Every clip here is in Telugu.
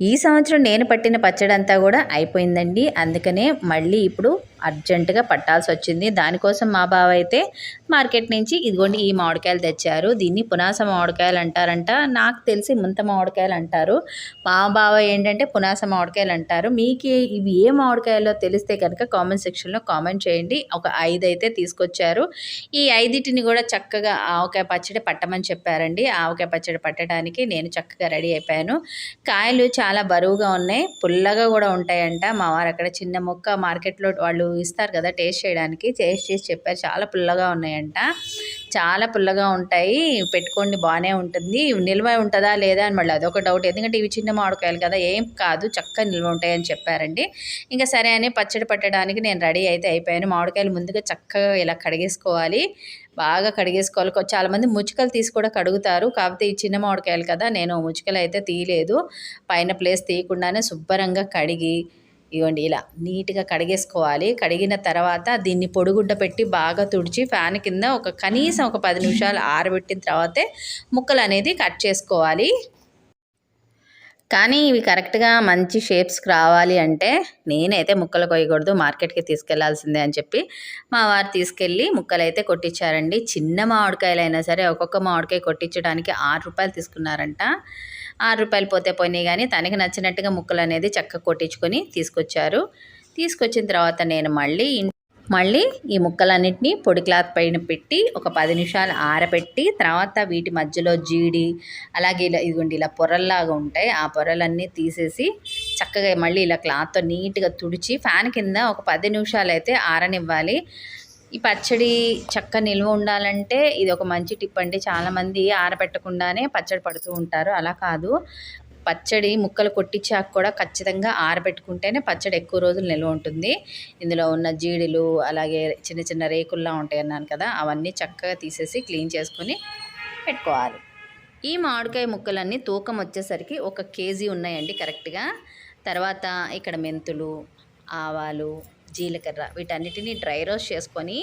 ఈ సంవత్సరం నేను పట్టిన పచ్చడి అంతా కూడా అయిపోయిందండి. అందుకనే మళ్ళీ ఇప్పుడు అర్జెంటుగా పట్టాల్సి వచ్చింది. దానికోసం మా బావ అయితే మార్కెట్ నుంచి ఇదిగోండి ఈ మామిడికాయలు తెచ్చారు. దీన్ని పునాస మామిడికాయలు అంటారంట. నాకు తెలిసి ముంత మామిడికాయలు అంటారు. మా బావ ఏంటంటే పునాస మామిడికాయలు అంటారు. మీకు ఇవి ఏ మామిడికాయలో తెలిస్తే కనుక కామెంట్ సెక్షన్లో కామెంట్ చేయండి. ఒక ఐదు అయితే తీసుకొచ్చారు. ఈ ఐదిటిని కూడా చక్కగా ఆవకాయ పచ్చడి పట్టమని చెప్పారండి. ఆవకాయ పచ్చడి పట్టడానికి నేను చక్కగా రెడీ అయిపోయాను. కాయలు చాలా బరువుగా ఉన్నాయి. పుల్లగా కూడా ఉంటాయంట. మా వారు అక్కడ చిన్న మొక్క మార్కెట్లో వాళ్ళు ఇస్తారు కదా టేస్ట్ చేయడానికి. టేస్ట్ చేసి చెప్పారు. చాలా పుల్లగా ఉన్నాయంట. చాలా పుల్లగా ఉంటాయి. పెట్టుకోండి బాగానే ఉంటుంది. నిల్వ ఉంటుందా లేదా అని మళ్ళీ అదొక డౌట్ ఎందుకంటే ఇవి చిన్న మామిడికాయలు కదా ఏం కాదు చక్కగా నిల్వ ఉంటాయని చెప్పారండి. ఇంకా సరే అని పచ్చడి పట్టడానికి నేను రెడీ అయితే అయిపోయాను. మామిడికాయలు ముందుగా చక్కగా ఇలా కడిగేసుకోవాలి. బాగా కడిగేసుకోవాలి. చాలామంది ముచ్చుకలు తీసి కూడా కడుగుతారు. కాకపోతే ఈ చిన్న మామిడికాయలు కదా నేను ముచ్చుకలు అయితే తీయలేదు. పైన ప్లేస్ తీయకుండానే శుభ్రంగా కడిగి ఇవ్వండి. ఇలా నీట్గా కడిగేసుకోవాలి. కడిగిన తర్వాత దీన్ని పొడిగుడ్డ పెట్టి బాగా తుడిచి ఫ్యాన్ కింద ఒక కనీసం ఒక పది నిమిషాలు ఆరబెట్టిన తర్వాతే ముక్కలు అనేది కట్ చేసుకోవాలి. కానీ ఇవి కరెక్ట్గా మంచి షేప్స్కి రావాలి అంటే నేనైతే ముక్కలు కొయ్యకూడదు మార్కెట్కి తీసుకెళ్ళాల్సిందే అని చెప్పి మా వారు తీసుకెళ్ళి ముక్కలు అయితే కొట్టించారండి చిన్న మామిడికాయలు అయినా సరే ఒక్కొక్క మామిడికాయ కొట్టించడానికి ఆరు రూపాయలు తీసుకున్నారంట. ఆరు రూపాయలు పోతే పోయినాయి కానీ తనకి నచ్చినట్టుగా ముక్కలు అనేది చక్కగా కొట్టించుకొని తీసుకొచ్చారు. తీసుకొచ్చిన తర్వాత నేను మళ్ళీ మళ్ళీ ఈ ముక్కలన్నింటినీ పొడి క్లాత్ పైన పెట్టి ఒక పది నిమిషాలు ఆరబెట్టి తర్వాత వీటి మధ్యలో జీడి అలాగే ఇలా ఇదిగోండి ఇలా పొరల్లాగా ఉంటాయి. ఆ పొరలన్నీ తీసేసి చక్కగా మళ్ళీ ఇలా క్లాత్తో నీట్గా తుడిచి ఫ్యాన్ కింద ఒక పది నిమిషాలు అయితే ఆరనివ్వాలి. ఈ పచ్చడి చక్క నిల్వ ఉండాలంటే ఇది ఒక మంచి టిప్ అండి. చాలామంది ఆరబెట్టకుండానే పచ్చడి పడుతూ ఉంటారు. అలా కాదు. పచ్చడి ముక్కలు కొట్టించాక కూడా ఖచ్చితంగా ఆరబెట్టుకుంటేనే పచ్చడి ఎక్కువ రోజులు నిల్వ ఉంటుంది. ఇందులో ఉన్న జీడిలు అలాగే చిన్న చిన్న రేకుల్లా ఉంటాయి అన్నాను కదా అవన్నీ చక్కగా తీసేసి క్లీన్ చేసుకొని పెట్టుకోవాలి. ఈ మామిడికాయ ముక్కలన్నీ తూకం వచ్చేసరికి ఒక కేజీ ఉన్నాయండి కరెక్ట్గా. తర్వాత ఇక్కడ మెంతులు ఆవాలు జీలకర్ర వీటన్నిటిని డ్రై రోస్ట్ చేసుకొని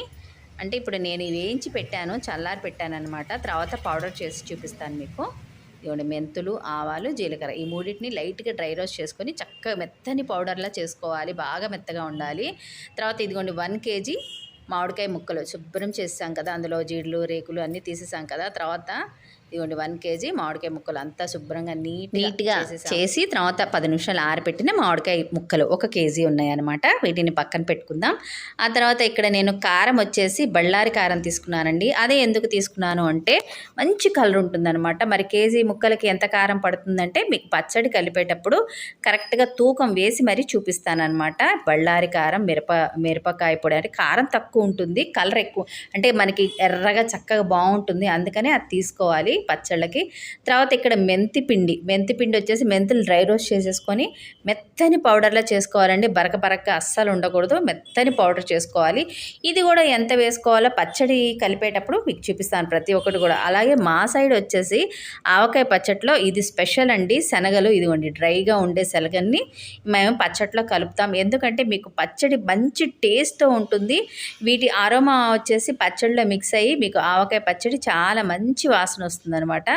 అంటే ఇప్పుడు నేను వేయించి పెట్టాను చల్లారి పెట్టాను అనమాట తర్వాత పౌడర్ చేసి చూపిస్తాను మీకు. ఇవ్వండి మెంతులు ఆవాలు జీలకర్ర. ఈ మూడింటిని లైట్గా డ్రై రోస్ట్ చేసుకొని చక్కగా మెత్తని పౌడర్లా చేసుకోవాలి బాగా మెత్తగా ఉండాలి. తర్వాత ఇదిగోండి వన్ కేజీ మామిడికాయ ముక్కలు. శుభ్రం చేసాం కదా అందులో జీడులు రేకులు అన్నీ తీసేసాం కదా. తర్వాత ఇదిగోండి వన్ కేజీ మామిడికాయ ముక్కలు అంతా శుభ్రంగా నీట్ నీట్గా చేసి తర్వాత పది నిమిషాలు ఆరబెట్టిన మామిడికాయ ముక్కలు ఒక కేజీ ఉన్నాయన్నమాట. వీటిని పక్కన పెట్టుకుందాం. ఆ తర్వాత ఇక్కడ నేను కారం వచ్చేసి బళ్ళారి కారం తీసుకున్నానండి. అదే ఎందుకు తీసుకున్నాను అంటే మంచి కలర్ ఉంటుందన్నమాట. మరి కేజీ ముక్కలకి ఎంత కారం పడుతుందంటే మీకు పచ్చడి కలిపేటప్పుడు కరెక్ట్గా తూకం వేసి మరీ చూపిస్తానమాట బళ్ళారి కారం మిరప మిరపకాయ పొడి అంటే కారం తక్కువ ఉంటుంది. కలర్ ఎక్కువ అంటే మనకి ఎర్రగా చక్కగా బాగుంటుంది. అందుకనే అది తీసుకోవాలి. పచ్చళ్ళకి. తర్వాత ఇక్కడ మెంతి పిండి. మెంతి పిండి వచ్చేసి మెంతులు డ్రై రోస్ట్ చేసేసుకొని మెత్తని పౌడర్లా చేసుకోవాలండి. బరక బరక అస్సలు ఉండకూడదు. మెత్తని పౌడర్ చేసుకోవాలి. ఇది కూడా ఎంత వేసుకోవాలో పచ్చడి కలిపేటప్పుడు మీకు చూపిస్తాను ప్రతి ఒక్కటి కూడా. అలాగే మా సైడ్ వచ్చేసి ఆవకాయ పచ్చట్లో ఇది స్పెషల్ అండి. శనగలు ఇదిగోండి డ్రైగా ఉండే శనగల్ని మేము పచ్చట్లో కలుపుతాం. ఎందుకంటే మీకు పచ్చడి మంచి టేస్ట్తో ఉంటుంది. వీటి ఆరోమా వచ్చేసి పచ్చడిలో మిక్స్ అయ్యి మీకు ఆవకాయ పచ్చడి చాలా మంచి వాసన వస్తుంది. వస్తుందనమాట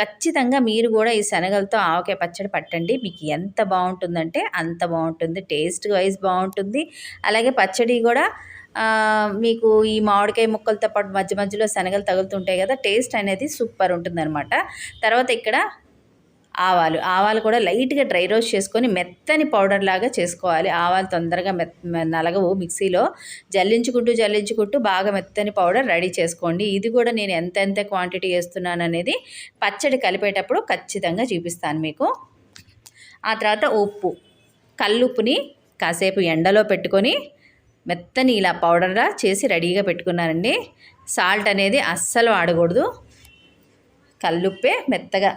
ఖచ్చితంగా మీరు కూడా ఈ శనగలతో ఆవకాయ పచ్చడి పట్టండి. మీకు ఎంత బాగుంటుందంటే అంత బాగుంటుంది. టేస్ట్ వైజ్ బాగుంటుంది. అలాగే పచ్చడి కూడా మీకు ఈ మామిడికాయ ముక్కలతో పాటు మధ్య మధ్యలో శనగలు తగులుతుంటాయి కదా టేస్ట్ అనేది సూపర్ ఉంటుందన్నమాట. తర్వాత ఇక్కడ ఆవాలు. ఆవాలు కూడా లైట్గా డ్రై రోస్ట్ చేసుకొని మెత్తని పౌడర్ లాగా చేసుకోవాలి. ఆవాలు తొందరగా మెత్ నలగవు మిక్సీలో. జల్లించుకుంటూ జల్లించుకుంటూ బాగా మెత్తని పౌడర్ రెడీ చేసుకోండి. ఇది కూడా నేను ఎంత ఎంత క్వాంటిటీ వేస్తున్నాను అనేది పచ్చడి కలిపేటప్పుడు ఖచ్చితంగా చూపిస్తాను మీకు. ఆ తర్వాత ఉప్పు. కల్లుప్పుని కాసేపు ఎండలో పెట్టుకొని మెత్తని ఇలా పౌడర్లా చేసి రెడీగా పెట్టుకున్నానండి. సాల్ట్ అనేది అస్సలు వాడకూడదు. కల్లుప్పే మెత్తగా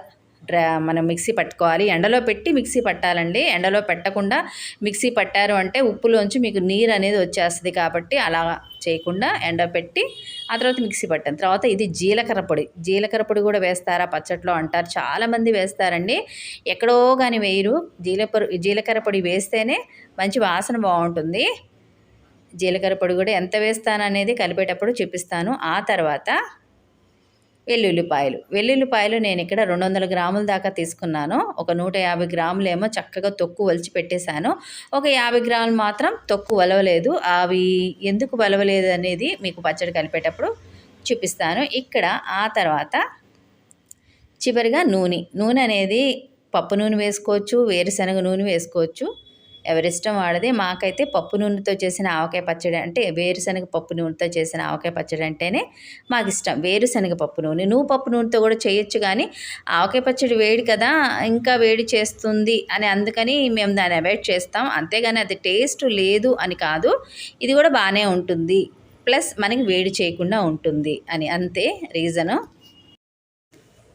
మనం మిక్సీ పట్టుకోవాలి. ఎండలో పెట్టి మిక్సీ పట్టాలండి. ఎండలో పెట్టకుండా మిక్సీ పట్టారు అంటే ఉప్పులోంచి మీకు నీరు అనేది వచ్చేస్తుంది కాబట్టి అలా చేయకుండా ఎండ పెట్టి ఆ తర్వాత మిక్సీ పట్టాను తర్వాత ఇది జీలకర్ర పొడి. జీలకర్ర పొడి కూడా వేస్తారా? పచ్చట్లో అంటారు. చాలామంది వేస్తారండి. ఎక్కడో కానీ వేయరు. జీలకర్ర జీలకర్ర పొడి వేస్తేనే మంచి వాసన బాగుంటుంది. జీలకర్ర పొడి కూడా ఎంత వేస్తాననేది కలిపేటప్పుడు చూపిస్తాను. ఆ తర్వాత వెల్లుల్లిపాయలు. వెల్లుల్లిపాయలు నేను ఇక్కడ రెండు వందల గ్రాముల దాకా తీసుకున్నాను. ఒక నూట యాభై గ్రాములు ఏమో చక్కగా తొక్కు వలిచి పెట్టేశాను. ఒక యాభై గ్రాములు మాత్రం తొక్కు వలవలేదు. అవి ఎందుకు వలవలేదు అనేది మీకు పచ్చడి కలిపేటప్పుడు చూపిస్తాను. ఇక్కడ ఆ తర్వాత చివరిగా నూనె. నూనె అనేది పప్పు నూనె వేసుకోవచ్చు వేరుశనగ నూనె వేసుకోవచ్చు. ఎవరిష్టం వాడదే. మాకైతే పప్పు నూనెతో చేసిన ఆవకాయ పచ్చడి అంటే వేరుశనగ పప్పు నూనెతో చేసిన ఆవకాయ పచ్చడి అంటేనే మాకు ఇష్టం వేరుశనగ పప్పు నూనె. నువ్వు పప్పు నూనెతో కూడా చేయొచ్చు కానీ ఆవకాయ పచ్చడి వేడి కదా ఇంకా వేడి చేస్తుంది అని అందుకని మేము దాన్ని అవాయిడ్ చేస్తాం. అంతేగాని అది టేస్ట్ లేదు అని కాదు. ఇది కూడా బాగానే ఉంటుంది. ప్లస్ మనకి వేడి చేయకుండా ఉంటుంది అని అంతే రీజను.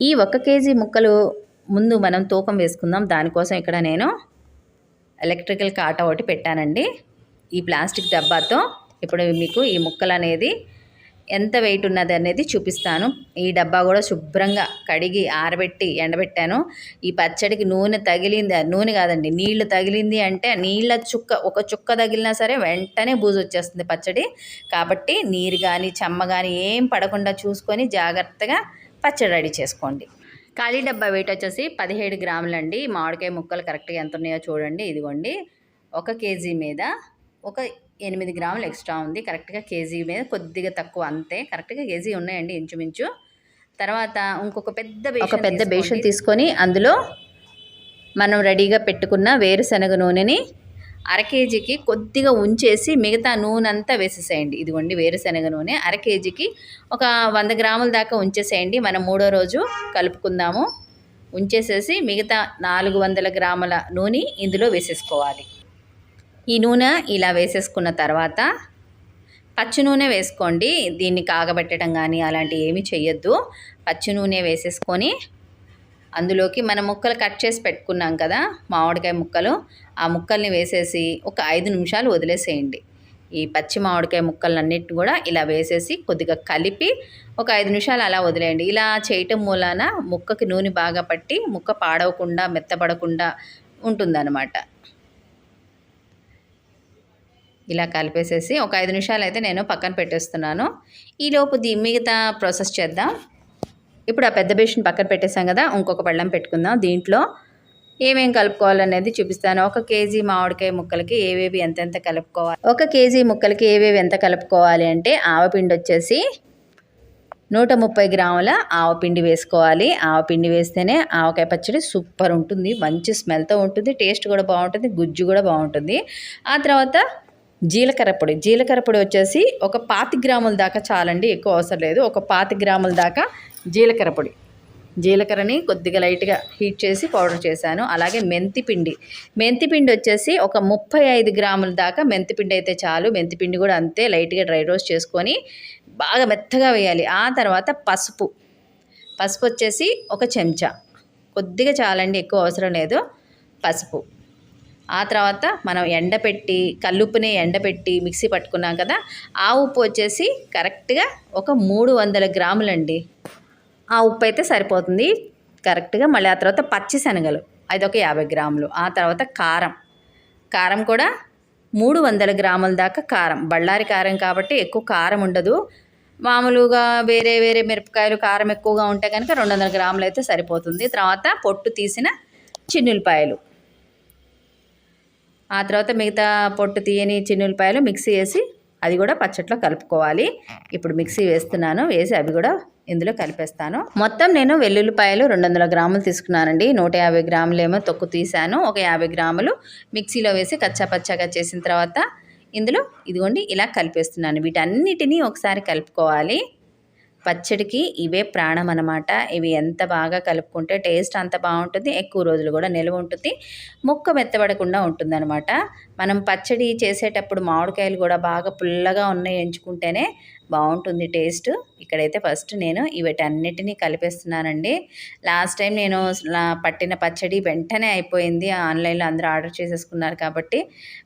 ఈ ఒక్క కేజీ ముక్కలు ముందు మనం తూకం వేసుకుందాం. దానికోసం ఇక్కడ నేను ఎలక్ట్రికల్ కాట ఒకటి పెట్టానండి. ఈ ప్లాస్టిక్ డబ్బాతో ఇప్పుడు మీకు ఈ ముక్కలు అనేది ఎంత వెయిట్ ఉన్నది అనేది చూపిస్తాను. ఈ డబ్బా కూడా శుభ్రంగా కడిగి ఆరబెట్టి ఎండబెట్టాను. ఈ పచ్చడికి నూనె తగిలింది నూనె కాదండి నీళ్ళు తగిలింది అంటే నీళ్ళ చుక్క ఒక చుక్క తగిలినా సరే వెంటనే బూజు వచ్చేస్తుంది పచ్చడి. కాబట్టి నీరు కానీ చెమ్మ కానీ ఏం పడకుండా చూసుకొని జాగ్రత్తగా పచ్చడి రెడీ చేసుకోండి. ఖాళీ డబ్బా వెయిట్ వచ్చేసి పదిహేడు గ్రాములండి. మామిడికాయ ముక్కలు కరెక్ట్గా ఎంత ఉన్నాయో చూడండి. ఇదిగోండి. ఒక కేజీ మీద ఒక ఎనిమిది గ్రాములు ఎక్స్ట్రా ఉంది. కరెక్ట్గా కేజీ మీద కొద్దిగా తక్కువ అంతే. కరెక్ట్గా కేజీ ఉన్నాయండి ఇంచుమించు. తర్వాత ఇంకొక పెద్ద ఒక పెద్ద బేషన్ తీసుకొని అందులో మనం రెడీగా పెట్టుకున్న వేరుశనగ నూనెని అర కేజీకి కొద్దిగా ఉంచేసి మిగతా నూనె అంతా వేసేసేయండి. ఇదిగోండి వేరుశనగ నూనె. అర కేజీకి ఒక వంద గ్రాముల దాకా ఉంచేసేయండి. మనం మూడో రోజు కలుపుకుందాము. ఉంచేసేసి మిగతా నాలుగు వందల గ్రాముల నూనె ఇందులో వేసేసుకోవాలి. ఈ నూనె ఇలా వేసేసుకున్న తర్వాత పచ్చి నూనె వేసుకోండి. దీన్ని కాగబెట్టడం కానీ అలాంటివి ఏమీ చేయొద్దు పచ్చి నూనె వేసేసుకొని అందులోకి మనం ముక్కలు కట్ చేసి పెట్టుకున్నాం కదా మామిడికాయ ముక్కలు. ఆ ముక్కల్ని వేసేసి ఒక ఐదు నిమిషాలు వదిలేసేయండి. ఈ పచ్చి మామిడికాయ ముక్కలన్నిటిని కూడా ఇలా వేసేసి కొద్దిగా కలిపి ఒక ఐదు నిమిషాలు అలా వదిలేయండి. ఇలా చేయటం మూలాన ముక్కకి నూనె బాగా పట్టి ముక్క పాడవకుండా మెత్తపడకుండా ఉంటుందన్నమాట. ఇలా కలిపేసేసి ఒక ఐదు నిమిషాలు అయితే నేను పక్కన పెట్టేస్తున్నాను. ఈలోపు దీ మిగతా ప్రాసెస్ చేద్దాం. ఇప్పుడు ఆ పెద్ద బేషన్ పక్కన పెట్టేసాం కదా ఇంకొక పళ్ళం పెట్టుకుందాం. దీంట్లో ఏమేం కలుపుకోవాలనేది చూపిస్తాను. ఒక కేజీ మామిడికాయ ముక్కలకి ఏవేవి ఎంతెంత కలుపుకోవాలి? ఒక కేజీ ముక్కలకి ఏవేవి ఎంత కలుపుకోవాలి అంటే ఆవపిండి వచ్చేసి నూట ముప్పై గ్రాముల ఆవపిండి వేసుకోవాలి. ఆవపిండి వేస్తేనే ఆవకాయ పచ్చడి సూపర్ ఉంటుంది. మంచి స్మెల్తో ఉంటుంది. టేస్ట్ కూడా బాగుంటుంది. గుజ్జు కూడా బాగుంటుంది. ఆ తర్వాత జీలకర్ర పొడి. జీలకర్ర పొడి వచ్చేసి ఒక పాతి గ్రాముల దాకా చాలండి ఎక్కువ అవసరం లేదు. ఒక పాతి గ్రాముల దాకా జీలకర్ర పొడి. జీలకర్రని కొద్దిగా లైట్గా హీట్ చేసి పౌడర్ చేశాను. అలాగే మెంతిపిండి మెంతిపిండి మెంతి పిండి వచ్చేసి ఒక ముప్పై ఐదు గ్రాముల దాకా మెంతిపిండి అయితే చాలు. మెంతిపిండి కూడా అంతే లైట్గా డ్రై రోస్ట్ చేసుకొని బాగా మెత్తగా వేయాలి. ఆ తర్వాత పసుపు. పసుపు వచ్చేసి ఒక చెంచా. కొద్దిగా చాలండి ఎక్కువ అవసరం లేదు. పసుపు. ఆ తర్వాత మనం ఎండపెట్టి కల్లుప్పుని ఎండపెట్టి మిక్సీ పట్టుకున్నాం కదా ఆ ఉప్పు వచ్చేసి కరెక్ట్గా ఒక మూడు వందల గ్రాములండి. ఆ ఉప్పు అయితే సరిపోతుంది. కరెక్ట్గా మళ్ళీ ఆ తర్వాత పచ్చి శనగలు అది ఒక యాభై గ్రాములు. ఆ తర్వాత కారం. కారం కూడా మూడు వందల గ్రాముల దాకా కారం. బళ్ళారి కారం కాబట్టి ఎక్కువ కారం ఉండదు. మామూలుగా వేరే వేరే మిరపకాయలు కారం ఎక్కువగా ఉంటే కనుక రెండు వందల గ్రాములు అయితే సరిపోతుంది. తర్వాత పొట్టు తీసిన చిన్నులపాయలు ఆ తర్వాత మిగతా పొట్టు తీయని చిన్నులపాయలు మిక్సీ వేసి అది కూడా పచ్చట్లో కలుపుకోవాలి. ఇప్పుడు మిక్సీ వేస్తున్నాను వేసి అవి కూడా ఇందులో కలిపేస్తాను. మొత్తం నేను వెల్లుల్లిపాయలు రెండు వందల గ్రాములు తీసుకున్నానండి. నూట యాభై గ్రాములు ఏమో తొక్కు తీసాను ఒక యాభై గ్రాములు మిక్సీలో వేసి కచ్చా పచ్చాగా చేసిన తర్వాత ఇందులో ఇదిగోండి ఇలా కలిపేస్తున్నాను. వీటన్నిటినీ ఒకసారి కలుపుకోవాలి. పచ్చడికి ఇవే ప్రాణం అనమాట ఇవి ఎంత బాగా కలుపుకుంటే టేస్ట్ అంత బాగుంటుంది. ఎక్కువ రోజులు కూడా నిల్వ ఉంటుంది. ముక్క మెత్తబడకుండా ఉంటుందన్నమాట. మనం పచ్చడి చేసేటప్పుడు మామిడికాయలు కూడా బాగా పుల్లగా ఉన్నాయి ఎంచుకుంటేనే బాగుంటుంది టేస్ట్. ఇక్కడైతే ఫస్ట్ నేను వీటన్నిటినీ కలిపేస్తున్నానండి. లాస్ట్ టైం నేను పట్టిన పచ్చడి వెంటనే అయిపోయింది. ఆన్లైన్లో అందరూ ఆర్డర్ చేసేసుకున్నారు కాబట్టి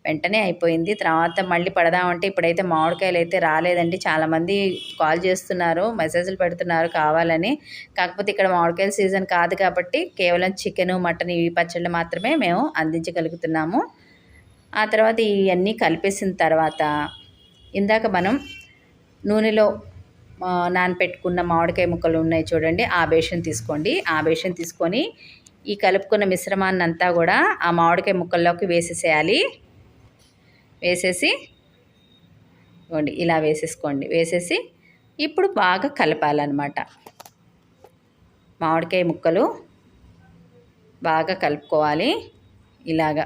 వెంటనే అయిపోయింది. తర్వాత మళ్ళీ పడదామంటే ఇప్పుడైతే మామిడికాయలు అయితే రాలేదండి. చాలామంది కాల్ చేస్తున్నారు మెసేజ్లు పెడుతున్నారు కావాలని. కాకపోతే ఇక్కడ మామిడికాయల సీజన్ కాదు కాబట్టి కేవలం చికెను మటన్ ఇవి పచ్చళ్ళు మాత్రమే మేము అందించగలుగుతున్నాము. ఆ తర్వాత ఇవన్నీ కలిపేసిన తర్వాత ఇందాక మనం నూనెలో నానపెట్టుకున్న మామిడికాయ ముక్కలు ఉన్నాయి చూడండి ఆ బేషన్ తీసుకోండి. ఆ బేషన్ తీసుకొని ఈ కలుపుకున్న మిశ్రమాన్ని అంతా కూడా ఆ మామిడికాయ ముక్కల్లోకి వేసేసేయాలి. వేసేసి ఇవ్వండి ఇలా వేసేసుకోండి. వేసేసి ఇప్పుడు బాగా కలపాలన్నమాట. మామిడికాయ ముక్కలు బాగా కలుపుకోవాలి. ఇలాగా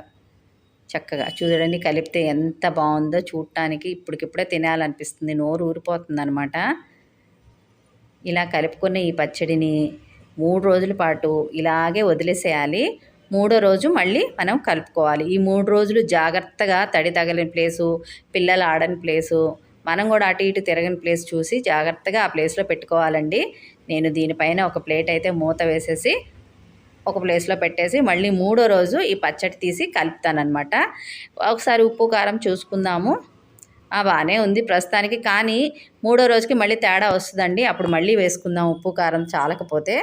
చక్కగా చూడండి కలిపితే ఎంత బాగుందో చూడటానికి ఇప్పటికిప్పుడే తినాలనిపిస్తుంది. నోరు ఊరిపోతుంది అనమాట ఇలా కలుపుకున్న ఈ పచ్చడిని మూడు రోజుల పాటు ఇలాగే వదిలేసేయాలి. మూడో రోజు మళ్ళీ మనం కలుపుకోవాలి. ఈ మూడు రోజులు జాగ్రత్తగా తడి తగలని ప్లేసు పిల్లలు ఆడని ప్లేసు మనం కూడా అటు ఇటు తిరగని ప్లేస్ చూసి జాగ్రత్తగా ఆ ప్లేస్లో పెట్టుకోవాలండి. నేను దీనిపైన ఒక ప్లేట్ అయితే మూత వేసేసి ఒక ప్లేస్లో పెట్టేసి మళ్ళీ మూడో రోజు ఈ పచ్చడి తీసి కలుపుతానమాట ఒకసారి ఉప్పు కారం చూసుకుందాము. బాగానే ఉంది ప్రస్తుతానికి. కానీ మూడో రోజుకి మళ్ళీ తేడా వస్తుందండి. అప్పుడు మళ్ళీ వేసుకుందాం ఉప్పు కారం చాలకపోతే.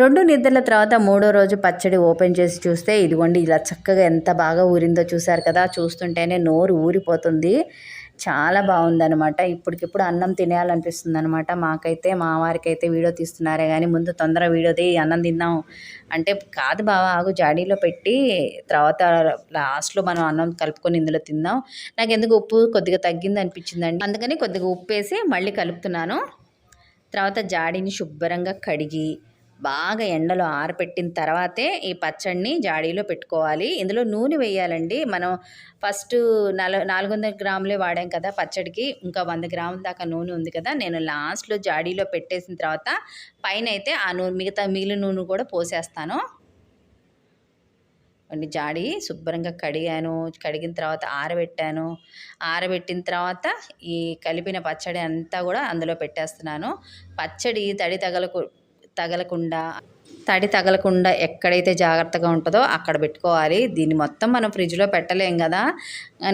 రెండు నిద్రల తర్వాత మూడో రోజు పచ్చడి ఓపెన్ చేసి చూస్తే ఇదిగోండి ఇలా చక్కగా ఎంత బాగా ఊరిందో చూశారు కదా చూస్తుంటేనే నోరు ఊరిపోతుంది. చాలా బాగుందనమాట ఇప్పటికిప్పుడు అన్నం తినేయాలనిపిస్తుంది అనమాట మాకైతే మా వారికి అయితే వీడియో తీస్తున్నారే కానీ ముందు తొందర వీడియో తీ అన్నం తిందాం. అంటే కాదు బావా ఆగు జాడీలో పెట్టి తర్వాత లాస్ట్లో మనం అన్నం కలుపుకొని ఇందులో తిందాం. నాకు ఎందుకు ఉప్పు కొద్దిగా తగ్గింది అనిపించిందండి అందుకని కొద్దిగా ఉప్పు వేసి మళ్ళీ కలుపుతున్నాను. తర్వాత జాడీని శుభ్రంగా కడిగి బాగా ఎండలో ఆరపెట్టిన తర్వాతే ఈ పచ్చడిని జాడీలో పెట్టుకోవాలి. ఇందులో నూనె వేయాలండి. మనం ఫస్ట్ నల నాలుగు వందల గ్రాములే వాడాం కదా పచ్చడికి. ఇంకా వంద గ్రాముల దాకా నూనె ఉంది కదా. నేను లాస్ట్లో జాడీలో పెట్టేసిన తర్వాత పైన అయితే ఆ నూనె మిగతా మిగిలిన నూనె కూడా పోసేస్తాను. కొన్ని జాడి శుభ్రంగా కడిగాను. కడిగిన తర్వాత ఆరబెట్టాను. ఆరబెట్టిన తర్వాత ఈ కలిపిన పచ్చడి అంతా కూడా అందులో పెట్టేస్తున్నాను. పచ్చడి తడి తగలకు తగలకుండా తడి తగలకుండా ఎక్కడైతే జాగ్రత్తగా ఉంటుందో అక్కడ పెట్టుకోవాలి. దీన్ని మొత్తం మనం ఫ్రిడ్జ్లో పెట్టలేం కదా.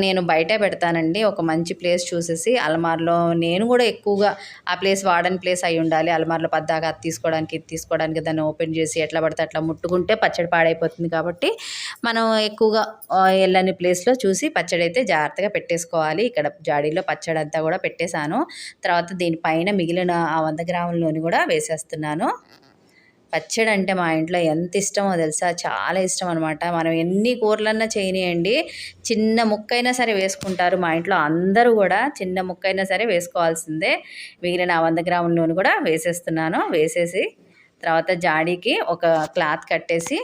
నేను బయటే పెడతానండి. ఒక మంచి ప్లేస్ చూసేసి అలమార్లో నేను కూడా ఎక్కువగా ఆ ప్లేస్ వాడని ప్లేస్ అయి ఉండాలి. అలమార్లో పద్దాగా అది తీసుకోవడానికి ఇది తీసుకోవడానికి దాన్ని ఓపెన్ చేసి ఎట్లా పడితే అట్లా ముట్టుకుంటే పచ్చడి పాడైపోతుంది కాబట్టి మనం ఎక్కువగా వెళ్ళని ప్లేస్లో చూసి పచ్చడి అయితే జాగ్రత్తగా పెట్టేసుకోవాలి. ఇక్కడ జాడీలో పచ్చడి అంతా కూడా పెట్టేశాను. తర్వాత దీనిపైన మిగిలిన ఆ వంద గ్రాముల నూనె కూడా వేసేస్తున్నాను. పచ్చడి అంటే మా ఇంట్లో ఎంత ఇష్టమో తెలుసా? చాలా ఇష్టం అనమాట మనం ఎన్ని కూరలన్నా చేయనియండి చిన్న ముక్కైనా సరే వేసుకుంటారు. మా ఇంట్లో అందరూ కూడా చిన్న ముక్కైనా సరే వేసుకోవాల్సిందే. మిగిలిన వంద గ్రాముల నూనె కూడా వేసేస్తున్నాను. వేసేసి తర్వాత జాడీకి ఒక క్లాత్ కట్టేసి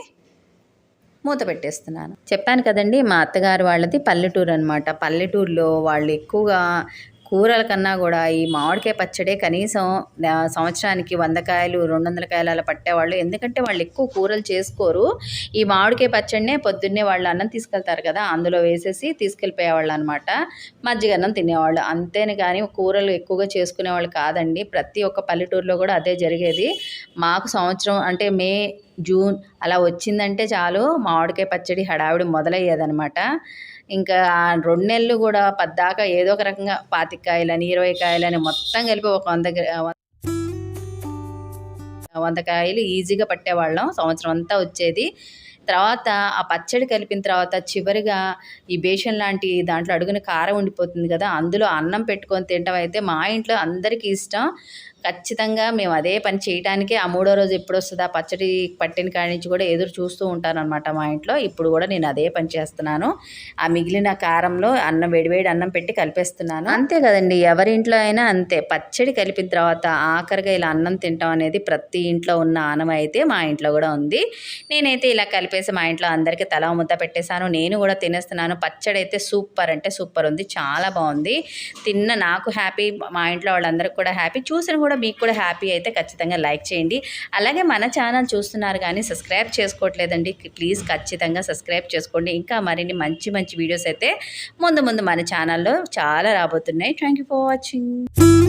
మూత పెట్టేస్తున్నాను. చెప్పాను కదండి మా అత్తగారు వాళ్ళది పల్లెటూరు అనమాట పల్లెటూరులో వాళ్ళు ఎక్కువగా కూరల కన్నా కూడా ఈ మామిడికాయ పచ్చడే కనీసం సంవత్సరానికి వంద కాయలు రెండు వందల కాయలు అలా పట్టేవాళ్ళు. ఎందుకంటే వాళ్ళు ఎక్కువ కూరలు చేసుకోరు. ఈ మామిడికాయ పచ్చడినే పొద్దున్నే వాళ్ళు అన్నం తీసుకెళ్తారు కదా అందులో వేసేసి తీసుకెళ్ళిపోయేవాళ్ళు అనమాట మజ్జిగ అన్నం తినేవాళ్ళు. అంతేని కానీ కూరలు ఎక్కువగా చేసుకునేవాళ్ళు కాదండి. ప్రతి ఒక్క పల్లెటూరులో కూడా అదే జరిగేది. మాకు సంవత్సరం అంటే మే జూన్ అలా వచ్చిందంటే చాలు మామిడికాయ పచ్చడి హడావిడి మొదలయ్యేదనమాట ఇంకా రెండు నెలలు కూడా పద్దాకా ఏదో ఒక రకంగా పాతికాయలని ఇరవై కాయలని మొత్తం కలిపి ఒక వంద వంద కాయలు ఈజీగా పట్టేవాళ్ళం. సంవత్సరం అంతా వచ్చేది. తర్వాత ఆ పచ్చడి కలిపిన తర్వాత చివరిగా ఈ బేషన్ లాంటి దాంట్లో అడుగున కారం ఉండిపోతుంది కదా అందులో అన్నం పెట్టుకొని తినడం అయితే మా ఇంట్లో అందరికీ ఇష్టం. ఖచ్చితంగా మేము అదే పని చేయడానికి ఆ మూడో రోజు ఎప్పుడు వస్తుందా పచ్చడి పట్టిన కాడి నుంచి కూడా ఎదురు చూస్తూ ఉంటాను అనమాట మా ఇంట్లో. ఇప్పుడు కూడా నేను అదే పని చేస్తున్నాను. ఆ మిగిలిన కారంలో అన్నం వేడివేడి అన్నం పెట్టి కలిపేస్తున్నాను. అంతే కదండి ఎవరి ఇంట్లో అయినా అంతే. పచ్చడి కలిపిన తర్వాత ఆఖరిగా ఇలా అన్నం తింటాం అనేది ప్రతి ఇంట్లో ఉన్న ఆనవ అయితే మా ఇంట్లో కూడా ఉంది. నేనైతే ఇలా కలిపేసి మా ఇంట్లో అందరికీ తల ముద్ద పెట్టేశాను. నేను కూడా తినేస్తున్నాను. పచ్చడి అయితే సూపర్ అంటే సూపర్ ఉంది. చాలా బాగుంది. తిన్న నాకు హ్యాపీ మా ఇంట్లో వాళ్ళందరికీ కూడా హ్యాపీ. చూసిన కూడా మీకు కూడా హ్యాపీ అయితే ఖచ్చితంగా లైక్ చేయండి. అలాగే మన ఛానల్ చూస్తున్నారు కానీ సబ్స్క్రైబ్ చేసుకోవట్లేదండి. ప్లీజ్ ఖచ్చితంగా సబ్స్క్రైబ్ చేసుకోండి. ఇంకా మరిన్ని మంచి మంచి వీడియోస్ అయితే ముందు ముందు మన ఛానల్లో చాలా రాబోతున్నాయి. Thank you for watching.